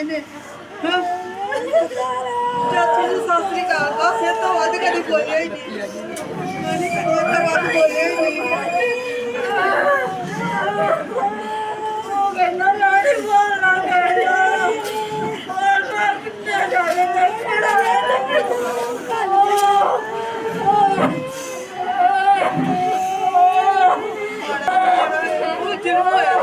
ਇਹਨੇ। ਚਾਚੀ ਨੂੰ ਸਤਿ ਸ੍ਰੀ ਅਕਾਲ। ਬਸ ਇਹ ਤੋਂ ਵੱਧ ਕਦੀ ਬੋਲਿਆ ਹੀ ਨਹੀਂ ਮੈਂ ਨਹੀਂ ਕਦੀ ਇਹ ਤੋਂ ਵੱਧ ਬੋਲਿਆ ਹੀ ਨਹੀਂ ਉਹ ਕਹਿੰਦਾ ਲਾੜੀ ਬੋਲਣਾ ਕਹਿੰਦਾ ਹੋਰ ਮੈਂ ਕਿੱਥੇ ਜਾਣਾ ਮੈਂ ਕਿਹੜਾ ਉਹ ਜਿਉਂ ਹੋਇਆ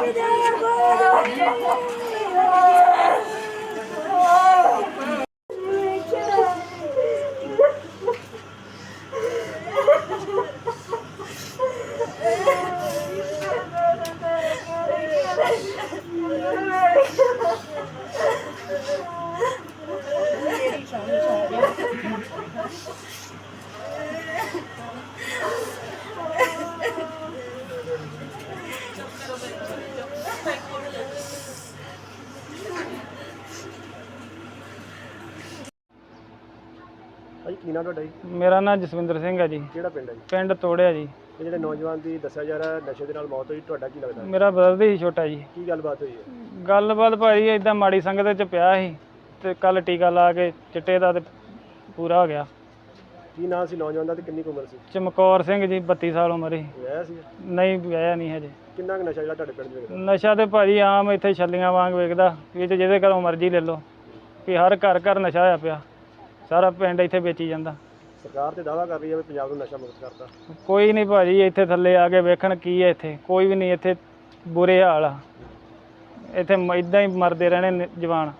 ਭਾਈ ਕੀ ਨਾਮ ਤੁਹਾਡਾ ਜੀ? ਮੇਰਾ ਨਾਮ ਜਸਵਿੰਦਰ ਸਿੰਘ ਹੈ ਜੀ। ਕਿਹੜਾ ਪਿੰਡ ਹੈ ਜੀ? ਪਿੰਡ ਤੋੜਿਆ ਜੀ। ਇਹ ਜਿਹੜੇ ਨੌਜਵਾਨ ਦੀ ਦੱਸਿਆ ਜਾ ਰਿਹਾ ਨਸ਼ੇ ਦੇ ਨਾਲ ਮੌਤ ਹੋਈ ਤੁਹਾਡਾ ਕੀ ਲੱਗਦਾ? ਮੇਰਾ ਬ੍ਰਦਰ ਹੀ ਛੋਟਾ ਜੀ। ਕੀ ਗੱਲਬਾਤ ਹੋਈ ਹੈ? ਗੱਲਬਾਤ ਭਾਈ ਇਦਾਂ ਮਾੜੀ ਸੰਗਤ ਚ ਪਿਆ ਸੀ ਤੇ ਕੱਲ ਟੀਕਾ ਲਾ ਕੇ ਚਿੱਟੇ ਦਾ ਤੇ ਪੂਰਾ ਹੋ ਗਿਆ। ਕੀ ਨਾਮ ਸੀ ਨੌਜਵਾਨ ਦਾ ਤੇ ਕਿੰਨੀ ਕੁ ਉਮਰ ਸੀ? ਚਮਕੌਰ ਸਿੰਘ ਜੀ 32 ਸਾਲ ਉਮਰ ਸੀ। ਵਿਆਹ ਸੀ? ਨਹੀਂ ਵਿਆਹਿਆ ਨਹੀਂ ਹਜੇ। ਕਿੰਨਾ ਕੁ ਨਸ਼ਾ ਜਿਹੜਾ ਤੁਹਾਡੇ ਪਿੰਡ ਦੇ ਵਿੱਚ ਨਸ਼ਾ ਤੇ ਭਾਜੀ ਆਮ ਇੱਥੇ ਛੱਲੀਆਂ ਵਾਂਗ ਵੇਖਦਾ ਇਹ 'ਚ ਜਿਹਦੇ ਘਰੋਂ ਮਰਜ਼ੀ ਲੈ ਲਓ ਵੀ ਹਰ ਘਰ ਘਰ ਨਸ਼ਾ ਹੋਇਆ ਪਿਆ। ਸਾਰਾ ਪਿੰਡ ਇੱਥੇ ਵੇਚੀ ਜਾਂਦਾ। ਸਰਕਾਰ ਤੇ ਦਾਅਵਾ ਕਰ ਰਹੀ ਹੈ ਵੀ ਪੰਜਾਬ ਨੂੰ ਨਸ਼ਾ ਮੁਕਤ ਕਰਤਾ ਕੋਈ ਨਹੀਂ ਭਾਜੀ ਇੱਥੇ ਥੱਲੇ ਆ ਕੇ ਵੇਖਣ ਕੀ ਹੈ ਇੱਥੇ। ਕੋਈ ਵੀ ਨਹੀਂ ਇੱਥੇ ਬੁਰੇ ਹਾਲ ਆ। ਇੱਥੇ ਇਦਾਂ ਹੀ ਮਰਦੇ ਰਹਿਣੇ ਨੇ ਜਵਾਨ।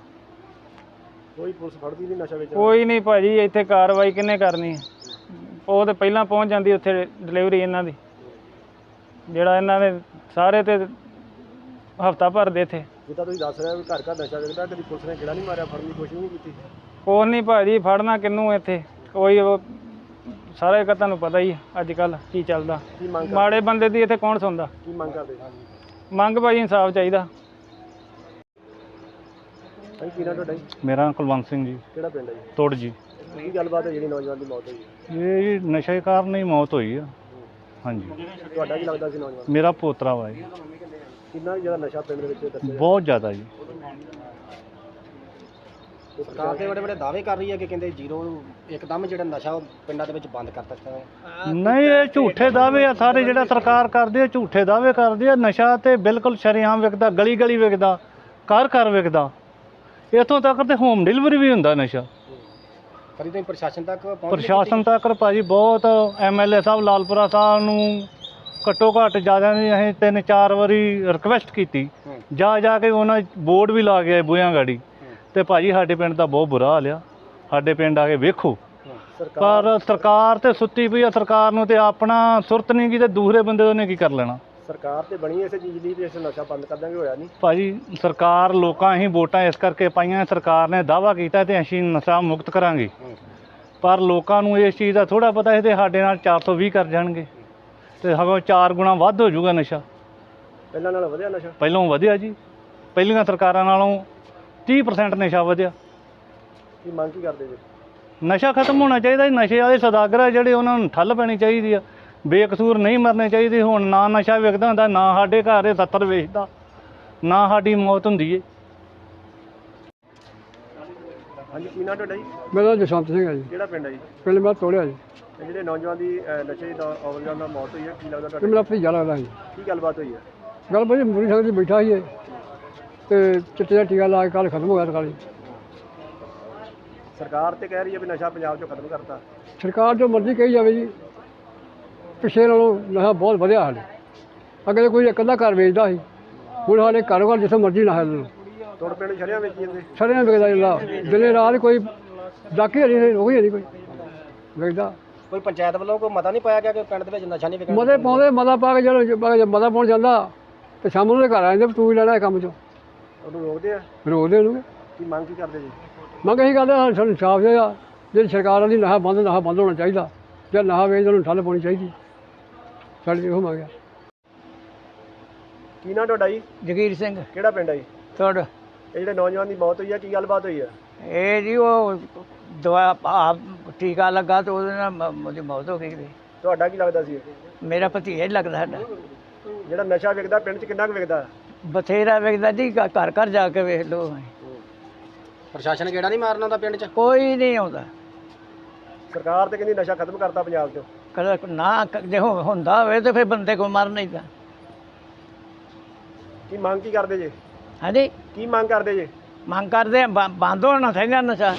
ਕੋਈ ਪੁਲਿਸ ਫੜਦੀ ਨਹੀਂ ਨਸ਼ਾ ਵੇਚਣ। ਕੋਈ ਨਹੀਂ ਭਾਜੀ ਇੱਥੇ ਕਾਰਵਾਈ ਕਿੰਨੇ ਕਰਨੀ ਹੈ? ਉਹ ਤੇ ਪਹਿਲਾਂ ਪਹੁੰਚ ਜਾਂਦੀ ਉੱਥੇ ਡਿਲੀਵਰੀ ਇਹਨਾਂ ਦੀ। ਜਿਹੜਾ ਇਹਨਾਂ ਨੇ ਸਾਰੇ ਤੇ ਹਫਤਾ ਭਰ ਦੇ ਇੱਥੇ। ਜਿੱਦਾਂ ਤੁਸੀਂ ਦੱਸ ਰਹੇ ਹੋ ਵੀ ਘਰ ਘਰ ਨਸ਼ਾ ਵੇਚਦਾ ਕਦੀ ਪੁਲਿਸ ਨੇ ਕਿਹੜਾ ਨਹੀਂ ਮਾਰਿਆ ਫੜਨ ਦੀ ਕੋਸ਼ਿਸ਼ ਨਹੀਂ ਕੀਤੀ। ਕੋਈ ਨਹੀਂ ਭਾਜੀ ਫੜਨਾ ਕਿੰਨੂੰ ਇੱਥੇ? ਕੋਈ ਉਹ ਸਾਰੇ ਕਾ ਤੁਹਾਨੂੰ ਪਤਾ ਹੀ ਅੱਜ ਕੱਲ ਕੀ ਚੱਲਦਾ। ਕੀ ਮੰਗ ਕਰ ਮਾੜੇ ਬੰਦੇ ਦੀ ਇੱਥੇ ਕੌਣ ਸੁਣਦਾ? ਕੀ ਮੰਗ ਕਰਦੇ? ਮੰਗ ਭਾਜੀ ਇਨਸਾਫ ਚਾਹੀਦਾ। ਭਾਈ ਕੀ ਨਾਮ ਤੁਹਾਡਾ ਜੀ? ਮੇਰਾ ਕੁਲਵੰਤ ਸਿੰਘ ਜੀ। ਕਿਹੜਾ ਪਿੰਡ ਹੈ ਜੀ? ਤੋੜ ਜੀ। ਕੀ ਗੱਲਬਾਤ ਹੈ ਜਿਹੜੀ ਨੌਜਵਾਨ ਦੀ ਮੌਤ ਹੋਈ ਹੈ? ਇਹ ਜੀ ਨਸ਼ੇ ਕਾਰਨ ਹੀ ਮੌਤ ਹੋਈ ਆ। ਹਾਂਜੀ। ਤੁਹਾਡਾ ਕੀ ਲੱਗਦਾ ਸੀ ਨੌਜਵਾਨ? ਮੇਰਾ ਪੋਤਰਾ ਵਾ ਜੀ। ਕਿੰਨਾ ਕੁ ਜ਼ਿਆਦਾ ਨਸ਼ਾ ਪਿੰਡ ਦੇ ਵਿੱਚ ਦੱਸਿਆ? ਬਹੁਤ ਜ਼ਿਆਦਾ ਜੀ। ਸਰਕਾਰ ਤੇ ਬੜੇ ਬੜੇ ਦਾਅਵੇ ਕਰ ਰਹੀ ਹੈ ਕਿ ਕਹਿੰਦੇ ਜ਼ੀਰੋ ਇੱਕਦਮ ਜਿਹੜਾ ਨਸ਼ਾ ਉਹ ਪਿੰਡਾਂ ਦੇ ਵਿੱਚ ਬੰਦ ਕਰ ਦਿੱਤਾ ਹੈ ਨਹੀਂ ਇਹ ਝੂਠੇ ਦਾਅਵੇ ਆ ਸਾਰੇ ਜਿਹੜਾ ਸਰਕਾਰ ਕਰਦੀ ਹੈ ਝੂਠੇ ਦਾਅਵੇ ਕਰਦੀ ਹੈ ਨਸ਼ਾ ਤੇ ਬਿਲਕੁਲ ਸ਼ਰੇਆਮ ਵਿਕਦਾ ਗਲੀ ਗਲੀ ਵਿਕਦਾ ਘਰ ਘਰ ਵਿਕਦਾ। ਇੱਥੋਂ ਤੱਕ ਤੇ ਹੋਮ ਡਿਲੀਵਰੀ ਵੀ ਹੁੰਦਾ ਨਸ਼ਾ। ਕਦੀ ਤੁਸੀਂ ਪ੍ਰਸ਼ਾਸਨ ਤੱਕ ਪਹੁੰਚ ਪ੍ਰਸ਼ਾਸਨ ਤੱਕ ਭਾਜੀ ਬਹੁਤ ਐਮਐਲਏ ਸਾਹਿਬ ਲਾਲਪੁਰਾ ਸਾਹਿਬ ਨੂੰ ਘੱਟੋ ਘੱਟ ਜ਼ਿਆਦਾ ਨਹੀਂ ਅਸੀਂ ਤਿੰਨ ਚਾਰ ਵਾਰੀ ਰਿਕਵੈਸਟ ਕੀਤੀ। ਜਾ ਜਾ ਕੇ ਉਹਨਾਂ ਬੋਰਡ ਵੀ ਲਾ ਗਿਆ ਬੂਹਿਆਂ ਗਾੜੀ। ਤੇ ਭਾਜੀ ਸਾਡੇ ਪਿੰਡ ਦਾ ਬਹੁਤ ਬੁਰਾ ਹਾਲ ਆ। ਸਾਡੇ ਪਿੰਡ ਆ ਕੇ ਵੇਖੋ। ਪਰ ਸਰਕਾਰ ਤੇ ਸੁੱਤੀ ਪਈ ਆ ਸਰਕਾਰ ਨੂੰ ਤੇ ਆਪਣਾ ਸੁਰਤ ਨਹੀਂ ਕੀ ਤੇ ਦੂਸਰੇ ਬੰਦੇ ਉਹਨੇ ਕੀ ਕਰ ਲੈਣਾ। ਸਰਕਾਰ ਤੇ ਬਣੀ ਇਸੇ ਚੀਜ਼ ਲਈ ਵੀ ਇਸ ਨਸ਼ਾ ਬੰਦ ਕਰ ਦਾਂਗੇ ਹੋਇਆ ਨਹੀਂ। ਭਾਜੀ ਸਰਕਾਰ ਲੋਕਾਂ ਹੀ ਵੋਟਾਂ ਇਸ ਕਰਕੇ ਪਾਈਆਂ ਸਰਕਾਰ ਨੇ ਦਾਵਾ ਕੀਤਾ ਤੇ ਅਸੀਂ ਨਸ਼ਾ ਮੁਕਤ ਕਰਾਂਗੇ। ਪਰ ਲੋਕਾਂ ਨੂੰ ਇਸ ਚੀਜ਼ ਦਾ ਥੋੜਾ ਪਤਾ ਹੈ ਤੇ ਸਾਡੇ ਨਾਲ 420 ਕਰ ਜਾਣਗੇ। ਤੇ ਸਗੋਂ 4 ਗੁਣਾ ਵੱਧ ਹੋ ਜਾਊਗਾ ਨਸ਼ਾ। ਪਹਿਲਾਂ ਨਾਲ ਵਧਿਆ ਨਸ਼ਾ? ਪਹਿਲੋਂ ਵਧਿਆ ਜੀ। ਪਹਿਲੀਆਂ ਸਰਕਾਰਾਂ ਨਾਲੋਂ 30% ਨਸ਼ਾ ਵਧਿਆ। ਕੀ ਮੰਗ ਕੀ ਕਰਦੇ ਜੀ? ਨਸ਼ਾ ਖਤਮ ਹੋਣਾ ਚਾਹੀਦਾ ਜੀ ਨਸ਼ੇ ਵਾਲੇ ਸਦਾਗਰ ਆ ਜਿਹੜੇ ਉਹਨਾਂ ਨੂੰ ਠੱਲ ਪੈਣੀ ਚਾਹੀਦੀ ਆ। ਬੇਕਸੂਰ ਨਹੀਂ ਮਰਨੇ ਚਾਹੀਦੇ ਹੁਣ ਨਾ ਨਸ਼ਾ ਵਿਕਦਾ ਹੁੰਦਾ ਨਾ ਸਾਡੇ ਘਰ ਦੇ 70 ਵੇਚਦਾ ਨਾ ਸਾਡੀ ਮੌਤ ਹੁੰਦੀ ਏ। ਹਾਂਜੀ ਕੀ ਨਾਮ ਤੁਹਾਡਾ ਜੀ? ਮੇਰਾ ਜਸਵੰਤ ਸਿੰਘ ਹੈ ਜੀ। ਕਿਹੜਾ ਪਿੰਡ ਹੈ ਜੀ? ਪਿੰਡ ਮੈਂ ਤੋੜਿਆ ਜੀ। ਇਹ ਜਿਹੜੇ ਨੌਜਵਾਨ ਦੀ ਅਹ, ਨਸ਼ੇ ਦਾ ਔਵਰਜਾਨ ਨਾਲ ਮੌਤ ਹੋਈ ਹੈ ਕੀ ਲੱਗਦਾ ਤੇ ਤੁਹਾਡਾ? ਮੇਰਾ ਭਤੀਜਾ ਲੱਗਦਾ ਜੀ। ਕੀ ਗੱਲਬਾਤ ਹੋਈ ਹੈ ਗੱਲ ਬਈ ਮੂਰੀ ਸੰਗ ਜੀ ਬੈਠਾ ਸੀ ਇਹ। ਤੇ ਚਿੱਟੇ ਦਾ ਟੀਕਾ ਲਾ ਕੇ ਕੱਲ ਖਤਮ ਹੋ ਗਿਆ ਸਰਕਾਰੀ। ਸਰਕਾਰ ਤੇ ਕਹਿ ਰਹੀ ਹੈ ਵੀ ਨਸ਼ਾ ਪੰਜਾਬ ਚੋਂ ਖਤਮ ਕਰਤਾ। ਸਰਕਾਰ ਜੋ ਮਰਜ਼ੀ ਕਹੀ ਜਾਵੇ ਜੀ ਪਿਛੇ ਨਾਲੋਂ ਨਸ਼ਾ ਬਹੁਤ ਵਧਿਆ ਹਾਲੇ ਅੱਗੇ ਕੋਈ ਇਕੱਲਾ ਘਰ ਵੇਚਦਾ ਸੀ ਹੁਣ ਹਾਲੇ ਘਰ ਘਰ ਜਿੱਥੇ ਮਰਜ਼ੀ ਨਾ ਹੈ ਤੋੜ ਪਿੰਡ ਸ਼ਰਿਆਂ ਵਿੱਚ ਜਾਂਦੇ? ਸੜਿਆਂ ਵਿਕਦਾ ਜਿਹੜਾ ਦਿਨੇ ਰਾਤ ਕੋਈ ਡਾਕੇ ਹਰੀ ਨਹੀਂ ਉਹ ਹੀ ਨਹੀਂ ਕੋਈ। ਵੇਚਦਾ। ਕੋਈ ਪੰਚਾਇਤ ਵੱਲੋਂ ਕੋਈ ਮਤਾ ਨਹੀਂ ਪਾਇਆ ਗਿਆ ਕਿ ਪਿੰਡ ਦੇ ਵਿੱਚ ਨਸ਼ਾ ਨਹੀਂ ਵਿਕਣਾ? ਮਦੇ ਪਾਉਂਦੇ ਮਦਾ ਪਾ ਕੇ ਜਦੋਂ ਮਦਾ ਪਾਉਣ ਜਾਂਦਾ ਤੇ ਸ਼ਾਮ ਨੂੰ ਘਰ ਆ ਜਾਂਦੇ ਤੂੰ ਹੀ ਲੈਣਾ ਇਹ ਕੰਮ ਚੋਂ। ਉਹਨੂੰ ਰੋਕਦੇ ਆ? ਰੋਕਦੇ ਉਹਨੂੰ। ਕੀ ਮੰਗ ਕੀ ਕਰਦੇ ਜੀ? ਮੰਗ ਇਹੀ ਕਰਦੇ ਹਾਂ ਸਾਨੂੰ ਇਨਸਾਫ ਚਾਹੀਦਾ। ਜਿਹੜੀ ਸਰਕਾਰ ਦੀ ਨਸ਼ਾ ਬੰਦ ਨਸ਼ਾ ਬੰਦ ਹੋਣਾ ਚਾਹੀਦਾ। ਜੇ ਨਸ਼ਾ ਵੇਚਦੇ ਉਹਨੂੰ ਠੱਲ ਪਾਉਣੀ ਚਾਹੀਦੀ। ਸਾਡੀ ਇਹੋ ਮੰਗ ਕੀ ਨਾਮ ਤੁਹਾਡਾ ਜੀ? ਜਗੀਰ ਸਿੰਘ। ਕਿਹੜਾ ਪਿੰਡ ਹੈ ਜੀ? ਤੁਹਾਡਾ? ਇਹ ਜਿਹੜੇ ਨੌਜਵਾਨ ਦੀ ਮੌਤ ਹੋਈ ਹੈ ਕੀ ਗੱਲਬਾਤ ਹੋਈ ਹੈ ਇਹ ਜੀ ਉਹ ਦਵਾ ਆ ਟੀਕਾ ਲੱਗਾ ਤੇ ਉਹਦੇ ਨਾਲ ਮ- ਉਹਦੀ ਮੌਤ ਹੋ ਗਈ ਜੀ। ਤੁਹਾਡਾ ਕੀ ਲੱਗਦਾ ਸੀ? ਮੇਰਾ ਭਤੀਜਾ ਹੀ ਲੱਗਦਾ ਸਾਡਾ। ਜਿਹੜਾ ਨਸ਼ਾ ਵਿਕਦਾ ਪਿੰਡ 'ਚ ਕਿੰਨਾ ਕੁ ਵਿਕਦਾ? ਬਥੇਰਾ ਵੇਖਦਾ ਜੀ ਘ- ਘਰ ਘਰ ਜਾ ਕੇ ਵੇਖ ਲਓ ਪ੍ਰਸ਼ਾਸਨ ਕਿਹੜਾ ਨਹੀਂ ਮਾਰਨਾ ਦਾ ਪਿੰਡ 'ਚ? ਕੋਈ ਨਹੀਂ ਆਉਂਦਾ। ਸਰਕਾਰ ਤੇ ਕਹਿੰਦੀ ਨਸ਼ਾ ਖਤਮ ਕਰਤਾ ਪੰਜਾਬ 'ਚੋਂ। ਕਦੇ ਨਾ ਕ- ਜੇ ਹੁ- ਹੁੰਦਾ ਹੋਵੇ ਤੇ ਫਿਰ ਬੰਦੇ ਕੋ ਮਰ ਨਹੀਂ ਤਾਂ। ਕੀ ਮੰਗ ਕੀ ਕਰਦੇ ਜੇ? ਹਾਂਜੀ? ਕੀ ਮੰਗ ਕਰਦੇ ਜੇ? ਮੰਗ ਕਰਦੇ ਆ ਬ- ਬੰਦ ਹੋਣਾ ਚਾਹੀਦਾ ਨਸ਼ਾ।